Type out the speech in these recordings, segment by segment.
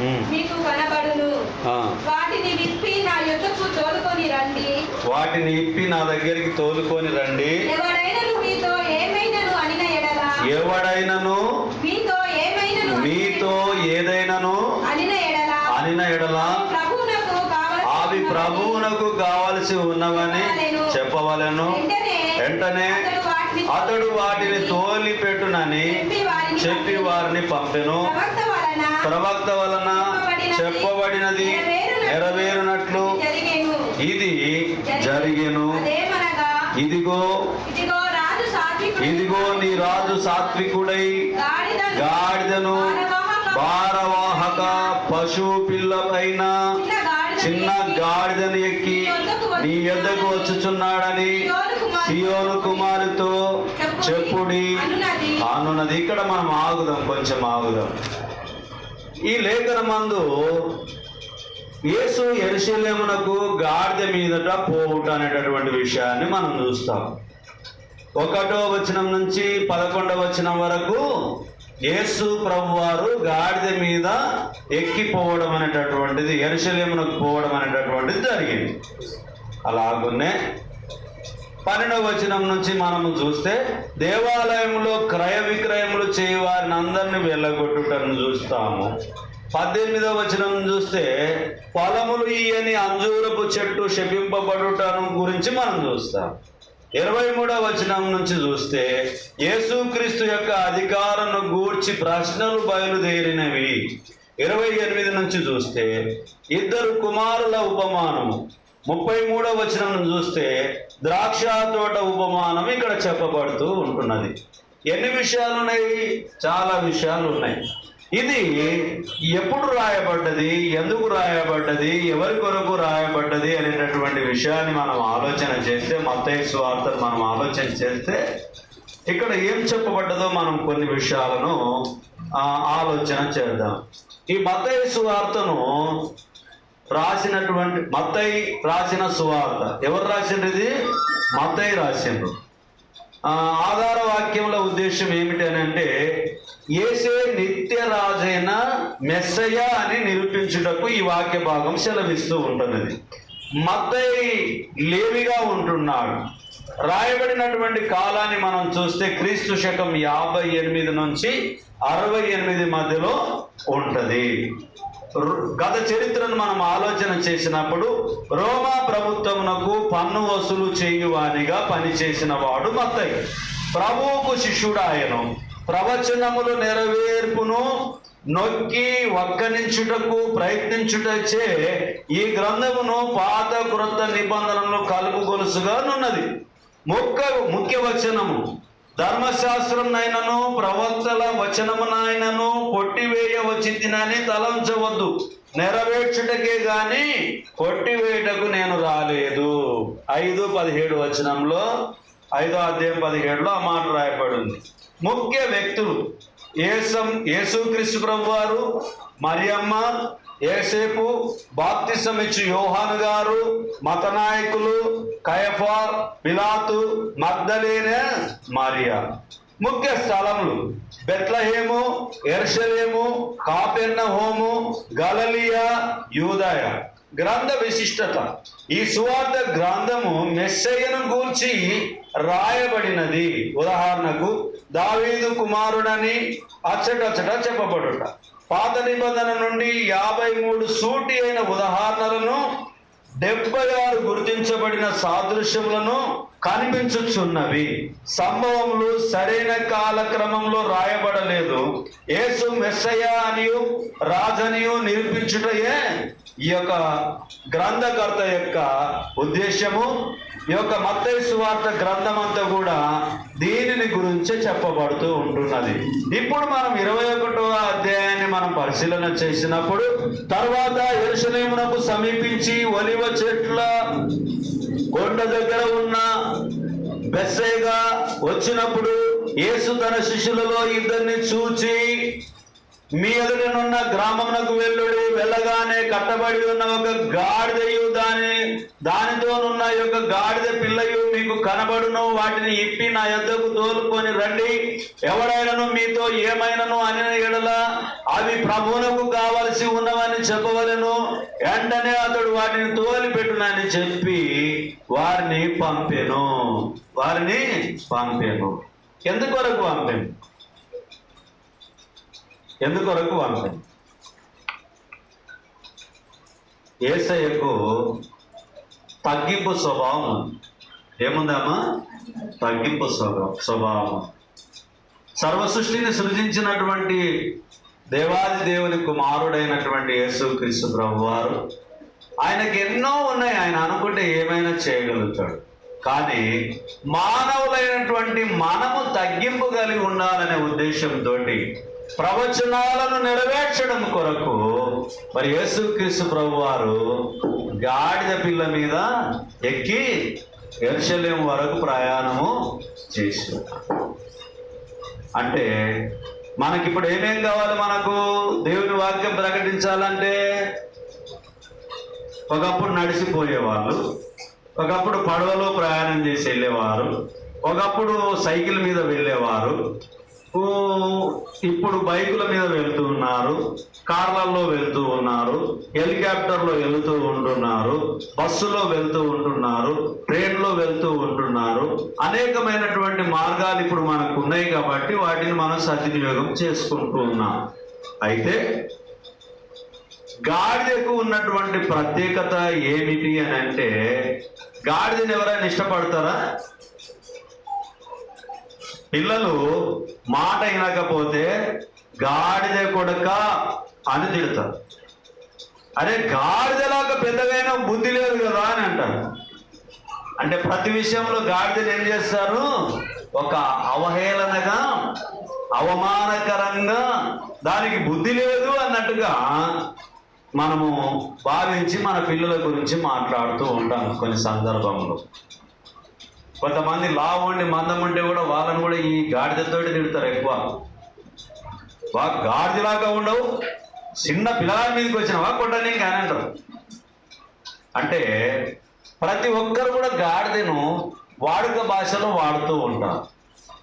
మీకు కనబడును. వాటిని విప్పి నా యొద్దకు తోలుకొని రండి. వాటిని ఇప్పి నా దగ్గరికి తోలుకొని రండి. ఎవడైనను మీతో ఏమైనను అనిన ఎడల? ఎవడైనను? మీతో ఏమైనను మీతో ఏదైనాను? అనిన ఎడల? అనిన ఎడల? అవి ప్రభువునకు కావలసి ఉన్నవని చెప్పవలెను. వెంటనే అతడు వాటిని తోలి పెట్టునని చెప్పి వారిని పంపెను. ప్రవక్త వలన చెప్పబడినది. నెరవేరునట్లు ఇది జరిగెను. ఇదిగో. ఇదిగో నీ రాజు సాత్వికుడై. గాడిదను. భారవాహక. పశువు పిల్ల పైన చిన్న గాడిదను ఎక్కి నీ యొద్దకు వచ్చుచున్నాడని. సియోను కుమారుతో చెప్పుడి అనున్నది. ఇక్కడ మనం ఆగుదాం. కొంచెం ఆగుదాం. ఈ లేఖన మందు యేసు ఎరుశలేమునకు గాడిద మీదట పోవుట అనేటటువంటి విషయాన్ని మనం చూస్తాం. ఒకటో వచనం నుంచి పదకొండవ వచనం వరకు యేసు ప్రభువారు గాడిద మీద ఎక్కిపోవడం అనేటటువంటిది ఎరుశలేమునకు పోవడం అనేటటువంటిది జరిగింది. అలాగున్నే పన్నెండవ వచనం నుంచి మనము చూస్తే దేవాలయంలో క్రయ విక్రయములు చేయవారిని అందరిని వెళ్ళగొట్టుటను చూస్తాము. పద్దెనిమిదవ వచనం చూస్తే పొలములు ఇయని అంజూరపు చెట్టు శపింపబడుటను గురించి మనం చూస్తాం. ఇరవై మూడవ వచనం నుంచి చూస్తే యేసుక్రీస్తు యొక్క అధికారను గూర్చి ప్రశ్నలు బయలుదేరినవి. ఇరవై ఎనిమిది నుంచి చూస్తే ఇద్దరు కుమారుల ఉపమానము. ముప్పై మూడవ వచనం చూస్తే ద్రాక్ష తోట ఉపమానం ఇక్కడ చెప్పబడుతూ ఉంటున్నది. ఎన్ని విషయాలు ఉన్నాయి చాలా విషయాలు ఉన్నాయి ఇది ఎప్పుడు రాయబడ్డది? ఎందుకు రాయబడ్డది? ఎవరి కొరకు రాయబడ్డది అనేటటువంటి విషయాన్ని మనం ఆలోచన చేస్తే మత్తయి సువార్తను మనం ఆలోచన చేస్తే ఇక్కడ ఏం చెప్పబడ్డదో మనం కొన్ని విషయాలను ఆలోచన చేద్దాం. ఈ మత్తయి సువార్తను రాసినటువంటి మత్తై రాసిన సువార్త. ఎవరు రాసిండ్రు ఇది? రాసిండ్రు. ఆధార వాక్యముల ఉద్దేశం ఏమిటి అని అంటే ఏసే నిత్య రాజైన మెస్సయ్య అని నిరూపించుటకు ఈ వాక్య భాగం సెలవిస్తూ ఉంటున్నది మత్తయి లేవిగా ఉంటున్నాడు. రాయబడినటువంటి కాలాన్ని మనం చూస్తే క్రీస్తు శకం యాభై ఎనిమిది నుంచి అరవై ఎనిమిది మధ్యలో ఉంటుంది. గత చరిత్రను మనం ఆలోచన చేసినప్పుడు రోమా ప్రభుత్వమునకు పన్ను వసూలు చేయువానిగా పనిచేసిన వాడు మత్తయ్య ప్రభువుకు శిష్యుడు ఆయను ప్రవచనములు నెరవేర్పును నొక్కి వక్కనించుటకు ప్రయత్నించుటచే ఈ గ్రంథమును పాత క్రొత్త నిబంధనలు కలుపు గొలుసుగానున్నది ముఖ్య ముఖ్య వచనము. ధర్మశాస్త్రం నైనను ప్రవక్తల వచనమునైనను కొట్టివేయ వచ్చిందినని తలంచవద్దు. నెరవేర్చుటకే గాని కొట్టివేయటకు నేను రాలేదు. ఐదు పదిహేడు వచనంలో ఐదో అధ్యాయం పదిహేడులో ఆ మాట రాయబడింది. ముఖ్య వ్యక్తులు ఏసం యేసుక్రీస్తు ప్రభు వారు మరియమ్మ ఏసేపు బాప్తిసం ఇచ్చి యోహాను గారు మత నాయకులు కయఫార్ పిలాతు మగ్ధలేనే మారియా. ముఖ్య స్థలములు బెత్లహేము ఎర్షలేము కాపెర్ణ హోము గలలియా యూదయ. గ్రంథ విశిష్టత. ఈ సువార్త గ్రంథము మెస్సయ్యను గూర్చి రాయబడినది. ఉదాహరణకు దావీదు కుమారుడని అచ్చటచ్చట చెప్పబడుట. పాత నిబంధన నుండి యాభై మూడు సూటి అయిన ఉదాహరణలను డెబ్బై ఆరు గుర్తించబడిన సాదృశ్యములను కనిపించుచున్నవి. సంభవములు సరైన కాలక్రమంలో రాయబడలేదు. యేసు మెస్సయ అనియు రాజనియు నిరూపించుటయే ఈ యొక్క గ్రంథకర్త యొక్క ఉద్దేశము ఈ యొక్క మత్తయి సువార్త గ్రంథం అంతా కూడా దీనిని గురించే చెప్పబడుతూ ఉంటున్నది. ఇప్పుడు మనం ఇరవై ఒకటవ అధ్యాయాన్ని మనం పరిశీలన చేసినప్పుడు తర్వాత ఎరుసలేమునకు సమీపించి ఒలివ చెట్ల కొండ దగ్గర ఉన్న బెస్సైగా వచ్చినప్పుడు యేసు తన శిష్యులలో ఇద్దరిని చూచి మీ ఎదుటనున్న గ్రామమునకు వెళ్ళుడు వెళ్ళగానే కట్టబడి ఉన్న ఒక గాడిదయు దాని దానితోనున్న యొక్క గాడిద పిల్లయు మీకు కనబడును. వాటిని ఇప్పి నా యొద్దకు తోలుకొని రండి. ఎవడైనను మీతో ఏమైనను అని ఎడల అవి ప్రభువునకు కావలసి ఉన్నవని చెప్పవలను. వెంటనే అతడు వాటిని తోలిపెట్టునని చెప్పి వారిని పంపెను. వారిని పంపెను. ఎందుకొరకు పంపాను? ఎందుకొరకు పంపాను ఏసయ్యకు తగ్గింపు స్వభావం ఉంది. ఏముందమ్మా? తగ్గింపు స్వభావం స్వభావం. సర్వ సృష్టిని సృజించినటువంటి దేవాది దేవుని కుమారుడైనటువంటి యేసు క్రీస్తు ప్రభు వారు ఆయనకి ఎన్నో ఉన్నాయి. ఆయన అనుకుంటే ఏమైనా చేయగలుగుతాడు. కానీ మానవులైనటువంటి మనము తగ్గింపు కలిగి ఉండాలనే ఉద్దేశంతో ప్రవచనాలను నెరవేర్చడం కొరకు మరి యేసుక్రీస్తు ప్రభు వారు గాడిద పిల్ల మీద ఎక్కి ఎర్షలేం వరకు ప్రయాణము చేశారు. అంటే మనకిప్పుడు ఏమేం కావాలి మనకు? దేవుని వాక్యం ప్రకటించాలంటే ఒకప్పుడు నడిచిపోయేవాళ్ళు ఒకప్పుడు పడవలో ప్రయాణం చేసి వెళ్ళేవారు ఒకప్పుడు సైకిల్ మీద వెళ్ళేవారు ఇప్పుడు బైకుల మీద వెళ్తూ ఉన్నారు కార్లలో వెళ్తూ ఉన్నారు హెలికాప్టర్లో వెళ్తూ ఉంటున్నారు బస్సులో వెళ్తూ ఉంటున్నారు ట్రైన్లో వెళ్తూ ఉంటున్నారు. అనేకమైనటువంటి మార్గాలు ఇప్పుడు మనకు ఉన్నాయి కాబట్టి వాటిని మనం సద్వినియోగం చేసుకుంటూ ఉన్నాం. అయితే గాడిదకు ఉన్నటువంటి ప్రత్యేకత ఏమిటి అని అంటే గాడిదని ఎవరైనా ఇష్టపడతారా? పిల్లలు మాట వినకపోతే గాడిద కొడక అని తిడతారు. అరే గాడిదలాగా పెద్దగైన బుద్ధి లేదు కదా అని అంటారు. అంటే ప్రతి విషయంలో గాడిదలు ఏం చేస్తారు? ఒక అవహేళనగా అవమానకరంగా దానికి బుద్ధి లేదు అన్నట్టుగా మనము భావించి మన పిల్లల గురించి మాట్లాడుతూ ఉంటాం కొన్ని సందర్భంలో. కొంతమంది లావుండి మందం ఉంటే కూడా వాళ్ళని కూడా ఈ గాడిదతోటి తిడతారు ఎక్కువ. బాగా గాడిదలాగా ఉండవు చిన్న పిల్లల మీదకి వచ్చినవా కొట్టని కానీ అంటారు. అంటే ప్రతి ఒక్కరు కూడా గాడిదను వాడుక భాషలో వాడుతూ ఉంటారు.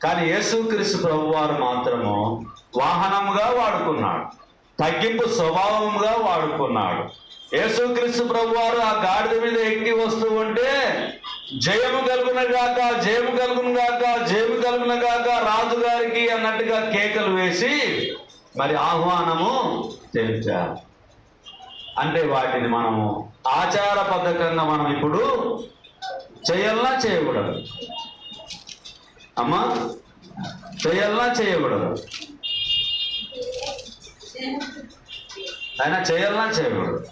కానీ యేసుక్రీస్తు ప్రభు వారు మాత్రము వాహనముగా వాడుకున్నాడు తగ్గింపు స్వభావంగా వాడుకున్నాడు. యేసుక్రీస్తు ప్రభు వారు ఆ గాడిద మీద ఎక్కి వస్తూ ఉంటే జయము కలుగున గాక జయము కలుగును గాక జయము కలుగున గాక రాజుగారికి అన్నట్టుగా కేకలు వేసి మరి ఆహ్వానము తెలిపారు. అంటే వాటిని మనము ఆచార పద్ధకంగా మనం ఇప్పుడు చేయాలన్నా చేయకూడదు. అమ్మా చేయాలన్నా చేయకూడదు. ఆయన చేయాలన్నా చేయకూడదు.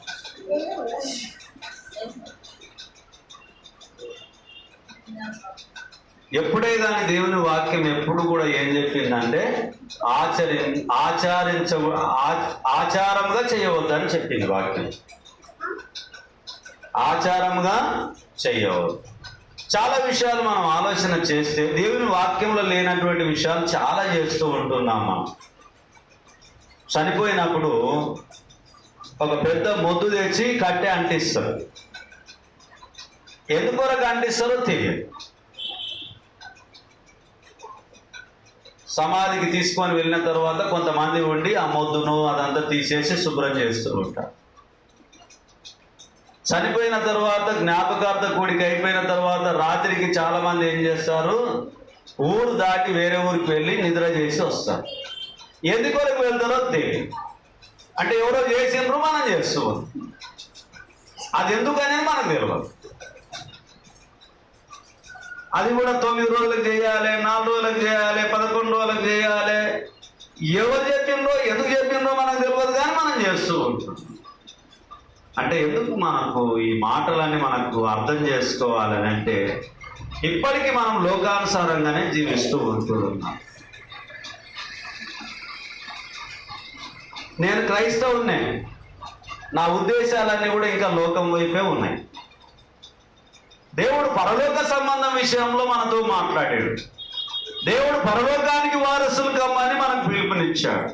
ఎప్పుడే కానీ దేవుని వాక్యం ఎప్పుడు కూడా ఏం చెప్పిందంటే ఆచరి ఆచరించ ఆ- ఆచారంగా చేయవద్దని చెప్పింది వాక్యం. ఆచారంగా చేయవద్దు. చాలా విషయాలు మనం ఆలోచన చేస్తే దేవుని వాక్యంలో లేనటువంటి విషయాలు చాలా చేస్తూ ఉంటున్నాం మనం. చనిపోయినప్పుడు ఒక పెద్ద మొద్దు తెచ్చి కట్టె అంటిస్తారు. ఎందుకొరకు అంటిస్తారో తెలియదు. సమాధికి తీసుకొని వెళ్ళిన తర్వాత కొంతమంది ఉండి ఆ మొద్దును అదంతా తీసేసి శుభ్రం చేస్తూ ఉంటారు. చనిపోయిన తర్వాత జ్ఞాపకార్థ కూడిక అయిపోయిన తర్వాత రాత్రికి చాలా మంది ఏం చేస్తారు? ఊరు దాటి వేరే ఊరికి వెళ్ళి నిద్ర చేసి వస్తారు. ఎందుకొరకు వెళ్తారో తెలియదు. అంటే ఎవరో చేసిన మనం చేస్తూ అది ఎందుకనేది మనకు తెలియదు. అది కూడా తొమ్మిది రోజులకు చేయాలి నాలుగు రోజులకు చేయాలి పదకొండు రోజులకు చేయాలి. ఎవరు చెప్పిండ్రో ఎందుకు చెప్పిండ్రో మనకు తెలియదు కానీ మనం చేస్తూ ఉంటాం. అంటే ఎందుకు మనకు ఈ మాటలన్నీ మనకు అర్థం చేసుకోవాలని అంటే ఇప్పటికీ మనం లోకానుసారంగానే జీవిస్తూ ఉంటున్నాం నేను క్రైస్తవున్నే నా ఉద్దేశాలన్నీ కూడా ఇంకా లోకం వైపే ఉన్నాయి. దేవుడు పరలోక సంబంధం విషయంలో మనతో మాట్లాడాడు. దేవుడు పరలోకానికి వారసులు కమ్మని మనకు పిలుపునిచ్చాడు.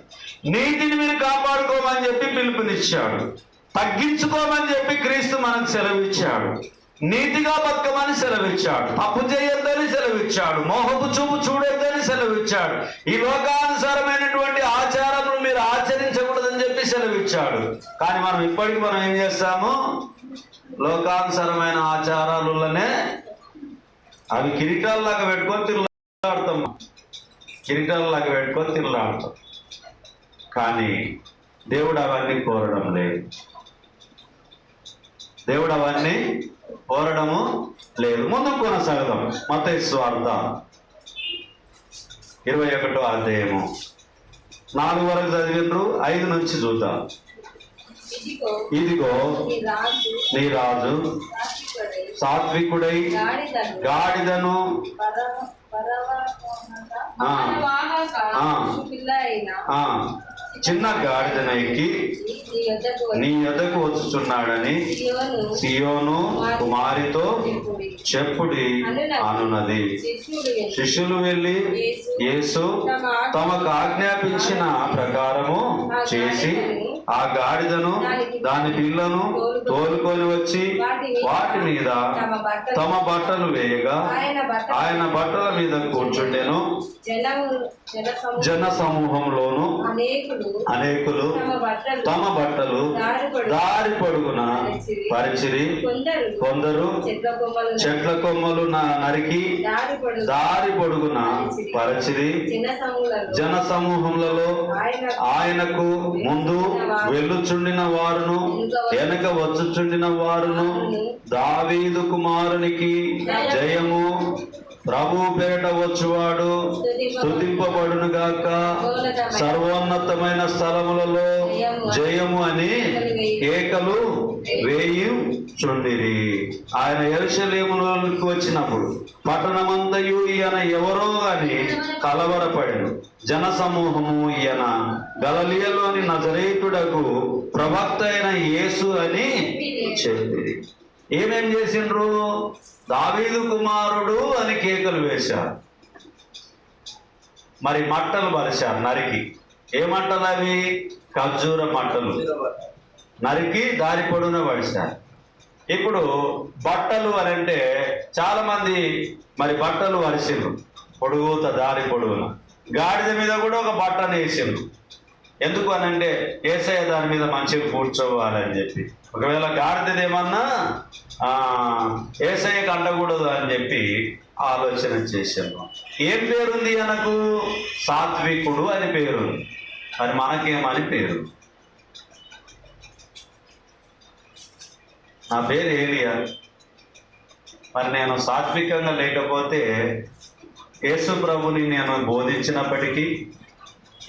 నీతిని మీరు కాపాడుకోమని చెప్పి పిలుపునిచ్చాడు. తగ్గించుకోమని చెప్పి క్రీస్తు మనకు సెలవిచ్చాడు. నీతిగా బతకమని సెలవిచ్చాడు. తప్పు చేయొద్దని సెలవిచ్చాడు. మోహపు చూపు చూడొద్దని సెలవిచ్చాడు. ఈ లోకానుసారమైనటువంటి ఆచారములు మీరు ఆచరించకూడదని చెప్పి సెలవిచ్చాడు. కానీ మనం ఇప్పటికి మనం ఏం చేస్తాము? లోకానుసరమైన ఆచారాలనే అవి కిరీటాల్లాగా పెట్టుకొని తిరుగులాడతాం కిరీటాల్లాగా పెట్టుకొని తిరుగులాడతాం కానీ దేవుడు అవన్నీ కోరడం లేదు. దేవుడు అవన్నీ కోరడము లేదు. ముందు కొనసాగదాం. మత స్వార్థ ఇరవై ఒకటో అధ్యాయము. నాలుగు వరకు చదివినరు ఐదు నుంచి చూద్దాం. ఇదిగో నీ రాజు సాత్వికుడై గాడిదను చిన్న గాడిదను ఎక్కి నీ ఎదకు వచ్చుచున్నాడని సియోను కుమారితో చెప్పుడి. అనున్నది. శిష్యులు వెళ్ళి యేసు తమకు ఆజ్ఞాపించిన ప్రకారము చేసి ఆ గాడిదను దాని పిల్లను తోలుకొని వచ్చి వాటి మీద తమ బట్టలు వేయగా ఆయన బట్ట ఆయన బట్టల మీద కూర్చుండెను. జన సమూహం జన సమూహంలోను అనేకులు తమ బట్టలు దారి పొడుగు దారి పొడుగున పరిచిరి. కొందరు చెట్ల కొమ్మలు నరికి దారి పొడుగు దారి పొడుగున పరిచిరి. సమూహంలో జన సమూహములలో ఆయన ఆయనకు ముందు వెళ్ళుచుండిన వారును వెనక వచ్చుచుండిన వారును దావీదు కుమారునికి జయము ప్రభు పేరట వచ్చువాడు స్తుతింపబడును గాక సర్వోన్నతమైన స్థలములలో జయము అని కేకలు వేయి చుండిరి ఆయన ఎరుషలేములోకి వచ్చినప్పుడు పట్టణమంతయు ఈయన ఎవరో అని కలవరపడెను. జన సమూహము ఈయన గలలియలోని నజరేతుడకు ప్రవక్త అయిన యేసు అని చెప్పింది ఏమేం చేసిండ్రు? దావీదు కుమారుడు అని కేకలు వేశారు. మరి మట్టలు పరిచారు నరికి. ఏ మంటలు అవి? ఖర్జూర మంటలు. నరికి దారి పొడున పడిచారు ఇప్పుడు బట్టలు అని అంటే చాలా మంది మరి బట్టలు వరిసిండ్రు పొడుగుత దారి పొడుగున. గాడిద మీద కూడా ఒక బట్టను వేసిండ్రు. ఎందుకు అని అంటే ఏసయ్య దాని మీద మంచిగా కూర్చోవాలని చెప్పి. ఒకవేళ గాడిదది ఏమన్నా ఆ ఏసయ్యకి అండకూడదు అని చెప్పి ఆలోచన చేశాను ఏం పేరుంది అనకు సాత్వికుడు అని పేరు. మరి మనకేమని పేరు? నా పేరు ఏలియా. మరి నేను సాత్వికంగా లేకపోతే యేసు ప్రభుని నేను బోధించినప్పటికీ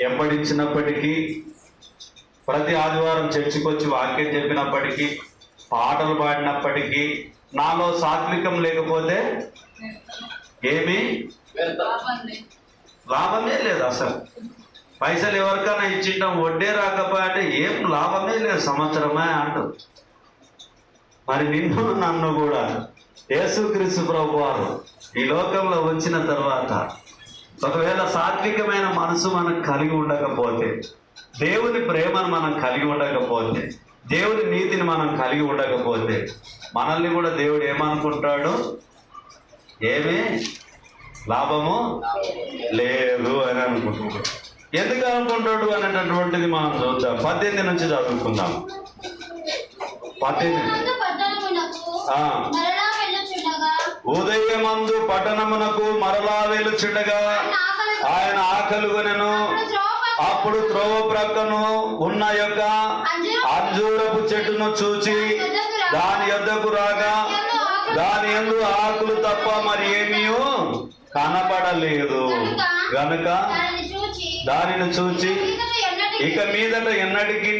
ఎంబడించినప్పటికీ ప్రతి ఆదివారం చర్చికి వచ్చి వాక్యం చెప్పినప్పటికీ పాటలు పాడినప్పటికీ నాలో సాత్వికం లేకపోతే ఏమి లాభమే లేదు అసలు. పైసలు ఎవరికైనా ఇచ్చింటాం వడ్డే రాకపోతే ఏం లాభమే లేదు సంవత్సరమే అంటూ. మరి నిన్ను నన్ను కూడా యేసుక్రీస్తు ప్రభు వారు ఈ లోకంలో వచ్చిన తర్వాత ఒకవేళ సాత్వికమైన మనసు మనకు కలిగి ఉండకపోతే దేవుని ప్రేమను మనం కలిగి ఉండకపోతే దేవుని నీతిని మనం కలిగి ఉండకపోతే మనల్ని కూడా దేవుడు ఏమనుకుంటాడు? ఏమి? లాభము లేదు అని అనుకుంటున్నాడు ఎందుకు అనుకుంటాడు అనేటటువంటిది మనం చూద్దాం. పద్దెనిమిది నుంచి చదువుకుందాం. పద్దెనిమిది. ఉదయమందు పట్టణమునకు మరలా వెలుచుండగా ఆయన ఆకలుగొనెను అప్పుడు త్రోవ ప్రక్కను ఉన్న యొక్క అంజూరపు చెట్టును చూచి దాని యొద్దకు రాగా దాని యందు ఆకులు తప్ప మరి ఏమీ కనపడలేదు. గనుక దానిని చూచి దానిని చూచి "ఇతడు ఎన్నటికీ ఇక మీదట ఎన్నటికి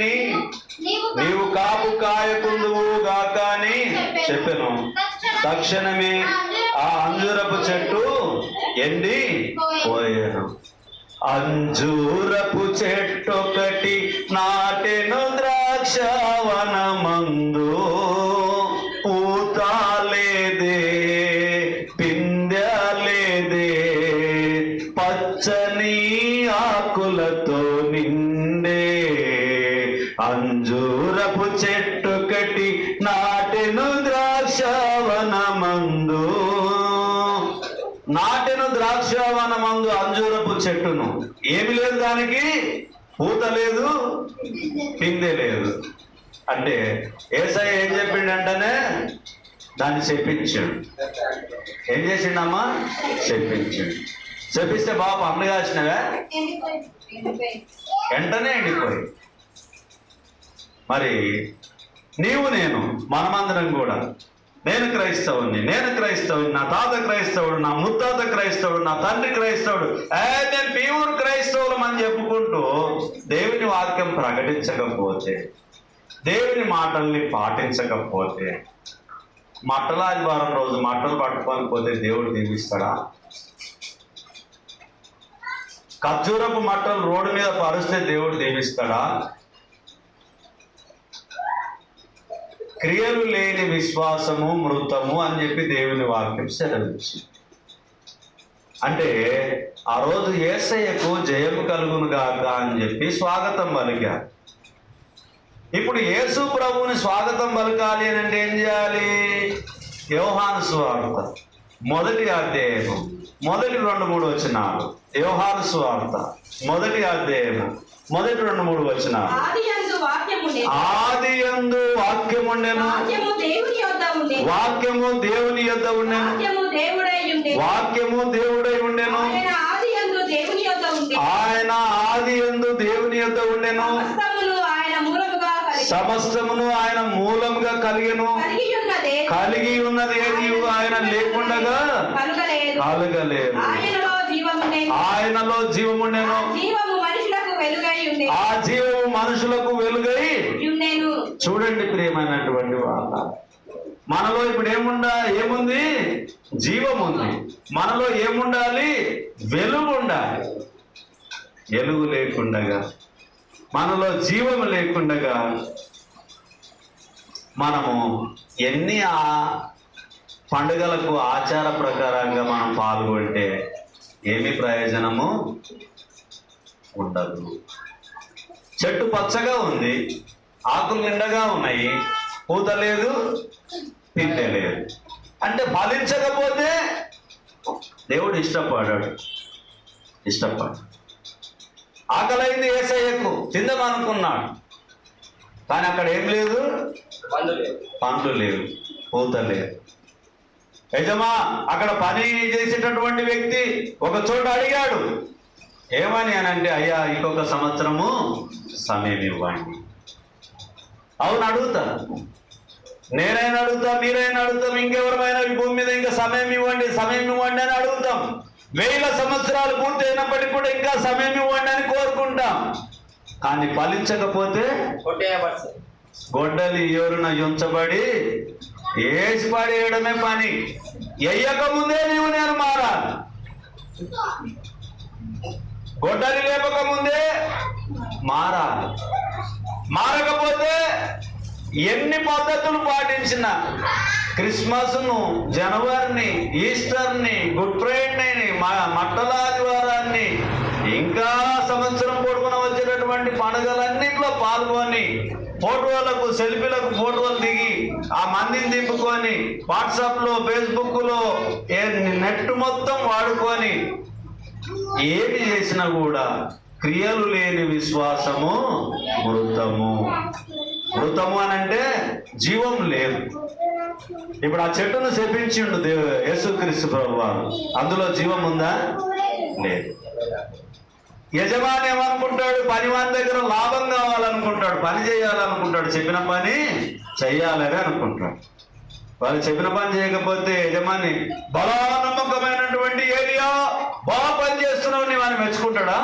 నీవు కాపు కాయకుందువు గాక అని చెప్పెను. తక్షణమే ఆ అంజూరపు చెట్టు ఎండి పోయాను. అంజూరపు చెట్టొకటి నాటెను ద్రాక్షవనమందు. పూతాలేదే పిందలేదే పచ్చని ఆకులతో నిండే. అంజూరపు చెట్టు కట్టి నాటెను ద్రాక్షవనమందు నాటెను ద్రాక్షవనమందు అంజూరపు చెట్టును. ఏమి లేదు దానికి పూత లేదు పిందె లేదు. అంటే ఏసఐ ఏం చెప్పిండంటనే దాన్ని చెప్పించాడు. ఏం చేసిండమ్మా? చెప్పించాడు. చెప్పిస్తే బాబు అమ్మ కాసినవే వెంటనే ఎండిపోయి. మరి నీవు నేను మనమందరం కూడా నేను క్రైస్తవుని నేను క్రైస్తవుని నా తాత క్రైస్తవుడు నా ముత్తాత క్రైస్తవుడు నా తండ్రి క్రైస్తవుడు. ఏ నేను ప్యూర్ క్రైస్తవులం అని చెప్పుకుంటూ దేవుని వాక్యం ప్రకటించకపోతే దేవుని మాటల్ని పాటించకపోతే మట్టల ఆదివారం రోజు మట్టలు పట్టుకొని పోతే దేవుడు దీవిస్తాడా? ఖర్జూరపు మట్టలు రోడ్డు మీద పరుస్తే దేవుడు దీవిస్తాడా? క్రియలు లేని విశ్వాసము మృతము అని చెప్పి దేవుని వాక్యం సెలవిచ్చింది అంటే ఆ రోజు ఏసయ్యకు జయము కలుగును గాక అని చెప్పి స్వాగతం పలికారు. ఇప్పుడు యేసు ప్రభువుని స్వాగతం పలకాలి అని అంటే ఏం చేయాలి? యోహాను స్వార్త మొదటి అధ్యాయము మొదటి రెండు మూడు వచ్చినాడు యోహాను స్వార్త మొదటి అధ్యాయము. మొదటి రెండు మూడు వచనాలు ఆది యందు వాక్యం ఉండెను వాక్యము దేవుని యొద్ద ఉండెను. వాక్యము దేవుడై ఉండెను. ఆయన ఆది యందు దేవుని యొద్ద ఉండెను. సమస్తమును ఆయన మూలముగా మూలముగా కలిగెను. కలిగి ఉన్నదే. ఏది ఆయన లేకుండగా కలుగలేదు. ఆయనలో జీవముండెను జీవము మనుషులకు వెలుగై ఉండే ఆ జీవము మనుషులకు వెలుగై చూడండి ప్రియమైనటువంటి వాళ్ళ మనలో ఇప్పుడు ఏముండా ఏముంది? జీవం ఉంది మనలో ఏముండాలి? వెలుగు ఉండాలి వెలుగు లేకుండగా మనలో జీవం లేకుండగా మనము ఎన్ని ఆ పండుగలకు ఆచార ప్రకారంగా మనం పాల్గొంటే ఏమి ప్రయోజనము? ఉండదు. చెట్టు పచ్చగా ఉంది ఆకులు నిండగా ఉన్నాయి పూత లేదు పిందె లేదు. అంటే ఫలించకపోతే దేవుడు ఇష్టపడాడు. ఇష్టపడు ఆకలైంది ఏసయ్యకు తిందమనుకున్నాడు. కానీ అక్కడ ఏం లేదు? పండ్లు లేవు పూత లేదు. యజమా అక్కడ పని చేసేటటువంటి వ్యక్తి ఒక చోట అడిగాడు ఏమని అనంటే అయ్యా ఇంకొక సంవత్సరము సమయం ఇవ్వండి. అవును అడుగుతా నేనైనా అడుగుతా మీరైనా అడుగుతాం ఇంకెవరమైనా ఈ భూమి మీద ఇంకా సమయం ఇవ్వండి సమయం ఇవ్వండి అని అడుగుతాం. వేల సంవత్సరాలు పూర్తి అయినప్పటికీ కూడా ఇంకా సమయం ఇవ్వండి అని కోరుకుంటాం. కానీ ఫలించకపోతే గొడ్డలి ఎవరున ఉంచబడి ఏసి పడేయడమే పని. ఎయ్యక ముందే నీవు నేను మారాలి. గొడ్డలి లేపక ముందే మారాలి. మారకపోతే ఎన్ని పద్ధతులు పాటించిన క్రిస్మస్ను జనవరిని ఈస్టర్ని గుడ్ ఫ్రైడేని మట్టల ఆదివారాన్ని ఇంకా సంవత్సరం పొడుగున వచ్చేటటువంటి పండుగలన్నింటిలో పాల్గొని ఫోటోలకు సెల్ఫీలకు ఫోటోలు దిగి ఆ మందిని దింపుకొని వాట్సాప్లో ఫేస్బుక్లో నెట్ మొత్తం వాడుకొని ఏమి చేసినా కూడా క్రియలు లేని విశ్వాసము మృతము. మృతము అని అంటే జీవం లేదు. ఇప్పుడు ఆ చెట్టును శపించిండు దేవు యేసుక్రీస్తు ప్రభు వారు అందులో జీవం ఉందా? లేదు. యజమాని ఏమనుకుంటాడు? పని వాని దగ్గర లాభం కావాలనుకుంటాడు. పని చేయాలనుకుంటాడు. చెప్పిన పని చెయ్యాలని అనుకుంటాడు. వాళ్ళు చెప్పిన పని చేయకపోతే యజమాని బలా నమ్మకమైనటువంటి ఏరియా బాగా పని చేస్తున్నావు నీవు అని మెచ్చుకుంటాడా?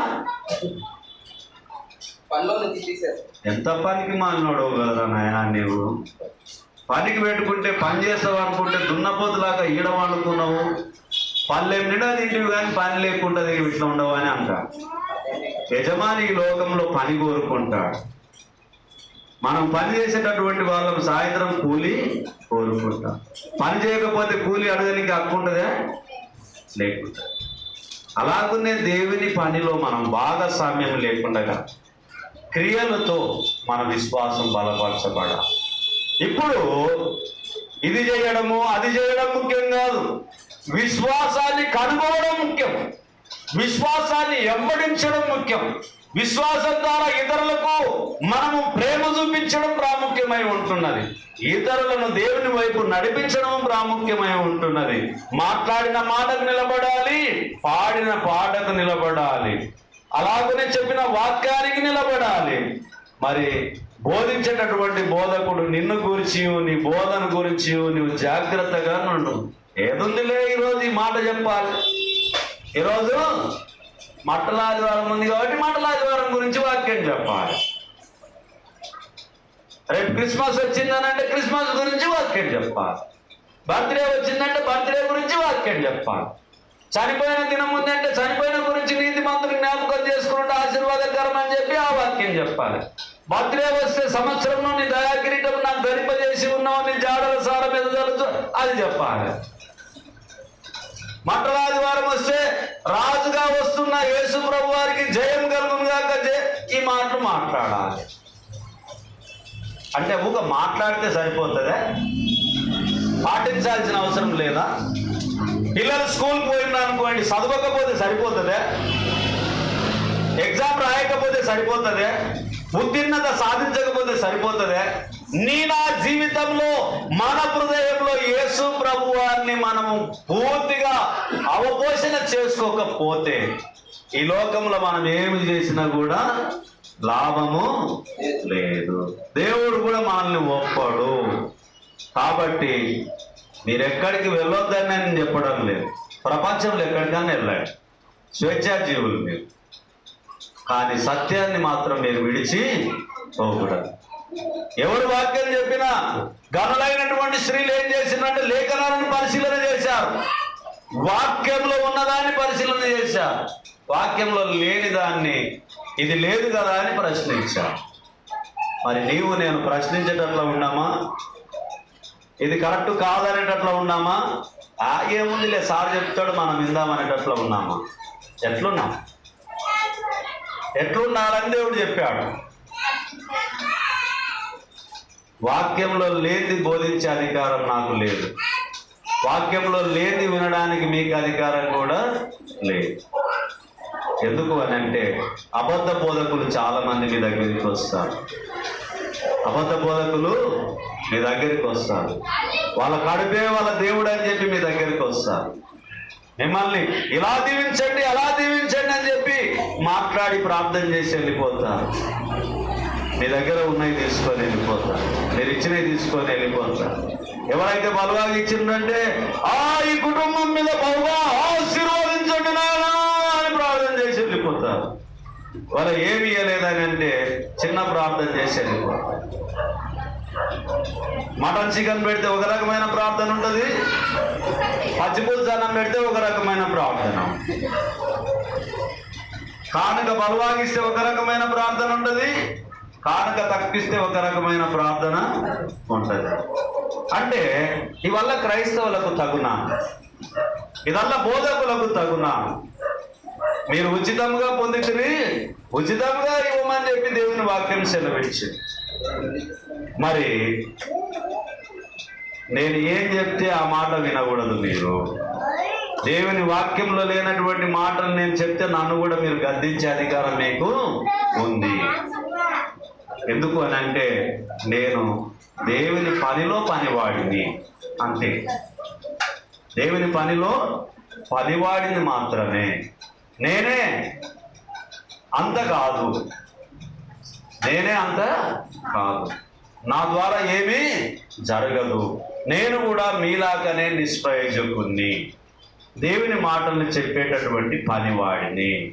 ఎంత పనికి మాలినోడు కదా నాయన నీవు? పనికి పెట్టుకుంటే పని చేస్తావు అనుకుంటే దున్నపోతులాగా ఈడ వండుకున్నావు. పనులు నిండా తింటివి కానీ పని లేకుండా ఇట్లా ఉండవు అని అంటాడు యజమాని ఈ లోకంలో పని కోరుకుంటాడు. మనం పని చేసేటటువంటి వాళ్ళం సాయంత్రం కూలి కోరుకుంటాం. పని చేయకపోతే కూలి అడగడానికి హక్కు ఉంటుందా? లేకుండా అలాగునే దేవుని పనిలో మనం భాగస్వామ్యం లేకుండా క్రియలతో మన విశ్వాసం బలపరచబడాలి. ఇప్పుడు ఇది చేయడము అది చేయడం ముఖ్యం కాదు. విశ్వాసాన్ని కనుగొనడం ముఖ్యం. విశ్వాసాన్ని వెంబడించడం ముఖ్యం. విశ్వాసం ద్వారా ఇతరులకు మనము ప్రేమ చూపించడం ప్రాముఖ్యమై ఉంటున్నది. ఇతరులను దేవుని వైపు నడిపించడం ప్రాముఖ్యమై ఉంటున్నది. మాట్లాడిన మాటకు నిలబడాలి పాడిన పాటకు నిలబడాలి. అలాగనే చెప్పిన వాక్యానికి నిలబడాలి. మరి బోధించేటటువంటి బోధకుడు నిన్ను గురించి నీ బోధన గురించి నువ్వు జాగ్రత్తగా నుండు. ఏదుందిలే ఈరోజు ఈ మాట చెప్పాలి? ఈరోజు మటలాదివారం ఉంది కాబట్టి మటలాదివారం గురించి వాక్యం చెప్పాలి. రేపు క్రిస్మస్ వచ్చిందనంటే క్రిస్మస్ గురించి వాక్యం చెప్పాలి. బర్త్డే వచ్చిందంటే బర్త్డే గురించి వాక్యం చెప్పాలి. చనిపోయిన దినం ఉందంటే చనిపోయిన గురించి నీతి మంత్రులు జ్ఞాపకం చేసుకుంటే ఆశీర్వాదకరం అని చెప్పి ఆ వాక్యం చెప్పాలి. బర్త్డే వస్తే సంవత్సరంలో నీ దయాకిరీటం నాకు ధరింపజేసి ఉన్నావు నీ జాడల సారం ఎదగలుచు అది చెప్పాలి. మట్టరాదివారం వస్తే రాజుగా వస్తున్న యేసు ప్రభు వారికి జయం కలుగును గాక జయ ఈ మాటలు మాట్లాడాలి. అంటే ఊక మాట్లాడితే సరిపోతుందా? పాటించాల్సిన అవసరం లేదా? పిల్లలు స్కూల్ పోయినా అనుకోండి చదవకపోతే సరిపోతుందే? ఎగ్జామ్ రాయకపోతే సరిపోతుందే? ఉత్తీర్ణత సాధించకపోతే సరిపోతుందే. నీ నా జీవితంలో మన హృదయంలో యేసు ప్రభు వారిని మనము పూర్తిగా అవపోషణ చేసుకోకపోతే ఈ లోకంలో మనం ఏమి చేసినా కూడా లాభము లేదు. దేవుడు కూడా మనల్ని ఒప్పడు. కాబట్టి మీరెక్కడికి వెళ్ళొద్దని నేను చెప్పడం లేదు. ప్రపంచంలో ఎక్కడికైనా వెళ్ళండి స్వేచ్ఛాజీవులు మీరు. కానీ సత్యాన్ని మాత్రం మీరు విడిచి పోకూడదు. ఎవరు వాక్యం చెప్పినా గనులైనటువంటి స్త్రీలు ఏం చేసిందంటే లేఖనాలను పరిశీలన చేశారు. వాక్యంలో ఉన్నదాన్ని పరిశీలన చేశారు. వాక్యంలో లేని దాన్ని ఇది లేదు కదా అని ప్రశ్నించారు. మరి నీవు నేను ప్రశ్నించేటట్లా ఉన్నామా? ఇది కరెక్ట్ కాదనేటట్లా ఉన్నామా? ఆ ఏముందిలే సార్ చెప్తాడు మనం విందామనేటట్లా ఉన్నామా? ఎట్లున్నాం? ఎట్లున్నారని దేవుడు చెప్పాడు. వాక్యంలో లేనిది బోధించే అధికారం నాకు లేదు. వాక్యంలో లేనిది వినడానికి మీకు అధికారం కూడా లేదు. ఎందుకు అని అంటే అబద్ధ బోధకులు చాలా మంది మీ దగ్గరికి వస్తారు. అబద్ధ బోధకులు మీ దగ్గరికి వస్తారు. వాళ్ళ కడిపే వాళ్ళ దేవుడు అని చెప్పి మీ దగ్గరికి వస్తారు. మిమ్మల్ని ఇలా దీవించండి అలా దీవించండి అని చెప్పి మాట్లాడి ప్రార్థన చేసి వెళ్ళిపోతారు మీ దగ్గర ఉన్నవి తీసుకొని వెళ్ళిపోతారు మీరు ఇచ్చినవి తీసుకొని వెళ్ళిపోతారు ఎవరైతే బలవాగా ఇచ్చిందంటే ఆ ఈ కుటుంబం మీద బహుగా ఆశీర్వదించండి నాయనా అని ప్రార్థన చేసి వెళ్ళిపోతారు వాళ్ళు ఏమి ఇవ్వలేదని అంటే చిన్న ప్రార్థన చేసి వెళ్ళిపోతారు మటన్ చికెన్ పెడితే ఒక రకమైన ప్రార్థన ఉంటుంది. పచ్చిపులుసు అన్నం పెడితే ఒక రకమైన ప్రార్థన. కానుక బలవాగిస్తే ఒక రకమైన ప్రార్థన ఉంటుంది. కానుక తప్పిస్తే ఒక రకమైన ప్రార్థన ఉంటుంది. అంటే ఇవల్ల క్రైస్తవులకు తగునా? ఇదల్ల బోధకులకు తగునా? మీరు ఉచితంగా పొందితిని ఉచితంగా ఇవ్వమని చెప్పి దేవుని వాక్యం సెలవిచ్చింది. మరి నేను ఏం చెప్తే ఆ మాట వినకూడదు మీరు. దేవుని వాక్యంలో లేనటువంటి మాటలు నేను చెప్తే నన్ను కూడా మీరు గద్దించే అధికారం మీకు ఉంది. ఎందుకు అని అంటే నేను దేవుని పనిలో పనివాడిని అంతే. దేవుని పనిలో పనివాడిని మాత్రమే. నేనే అంత కాదు. నేనే అంత కాదు. నా ద్వారా ఏమీ జరగదు. నేను కూడా మీలాగానే నిష్ప్రయోజకుని దేవుని మాటల్ని చెప్పేటటువంటి పనివాడిని.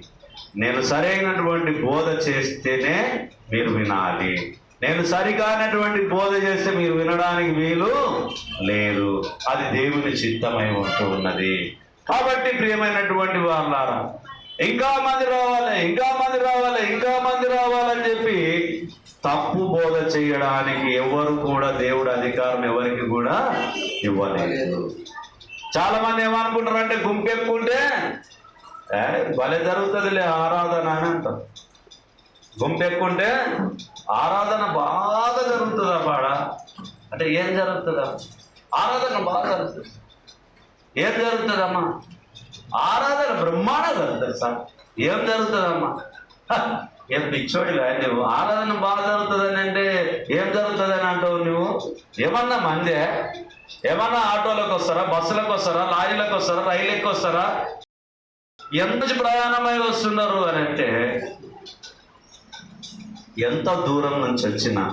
నేను సరైనటువంటి బోధ చేస్తేనే మీరు వినాలి. నేను సరికానటువంటి బోధ చేస్తే మీరు వినడానికి వీలు లేదు. అది దేవుని చిత్తమై ఉంటూ ఉన్నది. కాబట్టి ప్రియమైనటువంటి వాళ్ళారా ఇంకా మంది రావాలి ఇంకా మంది రావాలి ఇంకా మంది రావాలని చెప్పి తప్పు బోధ చేయడానికి ఎవరు కూడా దేవుడు అధికారం ఎవరికి కూడా ఇవ్వలేదు. చాలా మంది ఏమనుకుంటారంటే గుంపెక్కుంటే ఏ, భలే జరుగుతుందిలే ఆరాధన అని అంటారు. గుంపు ఎక్కువ ఉంటే ఆరాధన బాగా జరుగుతుందా పాడ? అంటే ఏం జరుగుతుందా? ఆరాధన బాగా జరుగుతుంది. ఏం జరుగుతుందమ్మా? ఆరాధన బ్రహ్మాండ జరుగుతుంది సార్. ఏం జరుగుతుందమ్మా? ఏం పిచ్చోడిగా నువ్వు ఆరాధన బాగా జరుగుతుందని అంటే ఏం జరుగుతుందని అంటావు నువ్వు? ఏమన్నా మందే? ఏమన్నా ఆటోలకు వస్తారా? బస్సులకు వస్తారా? లారీలకు వస్తారా? రైలుకి వస్తారా? ఎంత ప్రయాణమై వస్తున్నారు అని అంటే ఎంత దూరం నుంచి వచ్చినా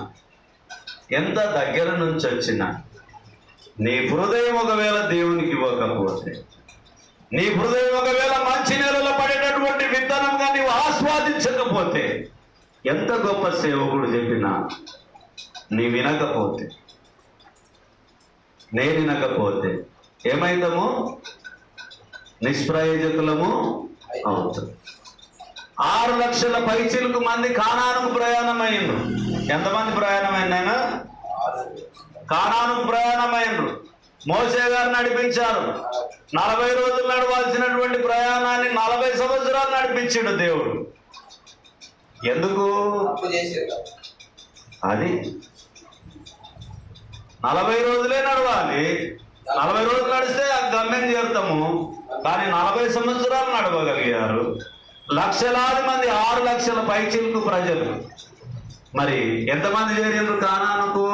ఎంత దగ్గర నుంచి వచ్చినా నీ హృదయం ఒకవేళ దేవునికి ఇవ్వకపోతే నీ హృదయం ఒకవేళ మంచి నెలలో పడేటటువంటి విత్తనంగా నీవు ఆస్వాదించకపోతే ఎంత గొప్ప సేవకుడు చెప్పినా నీ వినకపోతే నేను వినకపోతే ఏమైందము నిష్ప్రయోజకులము అవుతుంది ఆరు లక్షల పైచిలకు మంది కానాను ప్రయాణమైండ్రు ఎంతమంది ప్రయాణమైందైనా కానాను ప్రయాణమైండ్రు మోసే గారు నడిపించారు. నలభై రోజులు నడవాల్సినటువంటి ప్రయాణాన్ని నలభై సంవత్సరాలు నడిపించాడు దేవుడు. ఎందుకు? అది. నలభై రోజులే నడవాలి. నలభై రోజులు నడిస్తే ఆ గమ్యం చేరుతాము. కానీ నలభై సంవత్సరాలు నడవగలిగారు. లక్షలాది మంది ఆరు లక్షల పైచిలకు ప్రజలు. మరి ఎంతమంది చేరిండ్రు కానానుకు?